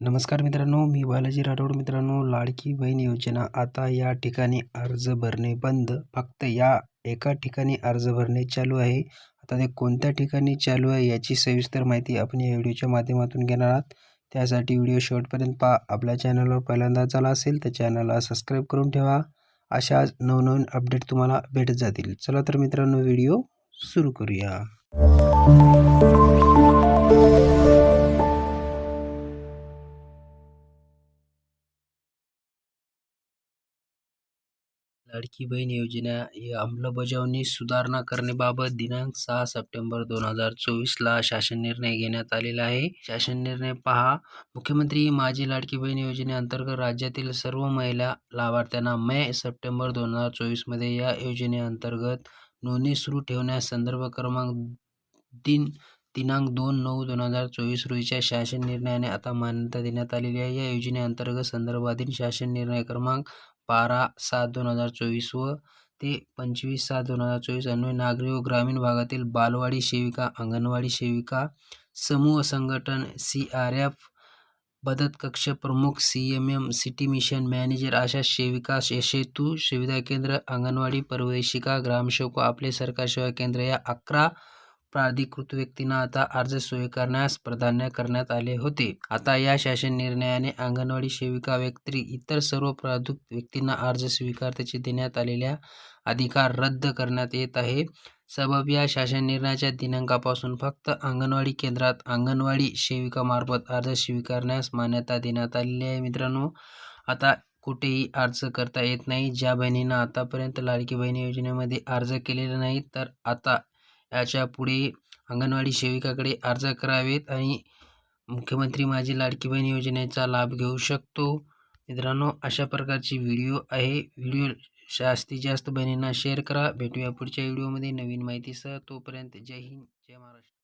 नमस्कार मित्रांनो मी बालाजी राठोड मित्रांनो लाडकी बहीण योजना. आता या ठिकाणी अर्ज भरणे बंद. फक्त या एका ठिकाणी अर्ज भरणे चालू आहे. आता ते कोणत्या ठिकाणी चालू आहे याची सविस्तर माहिती आपण या व्हिडिओच्या माध्यमातून घेणार आहात. त्यासाठी व्हिडिओ शेवटपर्यंत पहा. आपल्या चॅनलवर पहिल्यांदा झाला असेल तर चॅनलला सबस्क्राईब करून ठेवा. अशा नवनवीन अपडेट तुम्हाला भेटत जातील. चला तर मित्रांनो व्हिडिओ सुरू करूया. लाडकी बहीण योजना ही अंमलबजावणी सुधारणा करण्याबाबत दिनांक सहा सप्टेंबर दोन हजार चोवीसला शासन निर्णय घेण्यात आलेला आहे. शासन निर्णय पहा. मुख्यमंत्री माझी लाडकी बहीण योजनेअंतर्गत राज्यातील सर्व महिला लाभार्थ्यांना मे सप्टेंबर दोन हजार चोवीसमध्ये या योजनेअंतर्गत नोंदणी सुरू ठेवण्यास संदर्भ क्रमांक तीन दिनांक दोन नऊ दोन हजार चोवीस रोजीच्या शासन निर्णयाने आता मान्यता देण्यात आलेली आहे. या योजनेअंतर्गत संदर्भातील शासन निर्णय क्रमांक बारा सात दोन हजार चोवीस व ते पंचवीस सात दोन हजार चोवीस अन्वय नागरी व ग्रामीण भागातील बालवाडी सेविका अंगणवाडी सेविका समूह संघटन सी आर एफ मदत कक्ष प्रमुख C M M city mission manager अशा सेविका यशेतू सुविधा केंद्र अंगणवाडी परवेशिका ग्रामसेवक आपले सरकार सेवा केंद्र या अकरा प्राधिकृत व्यक्तींना आता अर्ज स्वीकारण्यास प्राधान्य करण्यात आले होते. आता या शासन निर्णयाने अंगणवाडी सेविका व्यतिरिक्त इतर सर्व प्राधिकृत व्यक्तींना अर्ज स्वीकारतेचे देण्यात आलेल्या अधिकार रद्द करण्यात येत आहे. सबब या शासन निर्णयाच्या दिनांकापासून फक्त अंगणवाडी केंद्रात अंगणवाडी सेविकामार्फत अर्ज स्वीकारण्यास मान्यता देण्यात आलेली आहे मित्रांनो. आता कुठेही अर्ज करता येत नाही. ज्या बहिणींना आतापर्यंत लाडकी बहिणी योजनेमध्ये अर्ज केलेला नाही तर आता याच्यापुढे अंगणवाडी सेविकाकडे अर्ज करावेत आणि मुख्यमंत्री माझी लाडकी बहीण योजनेचा लाभ घेऊ शकतो. मित्रांनो अशा प्रकारची व्हिडिओ आहे. व्हिडिओ जास्तीत जास्त बहिणींना शेअर करा. भेटूया पुढच्या व्हिडिओमध्ये. नवीन माहितीसह तोपर्यंत जय हिंद जय महाराष्ट्र.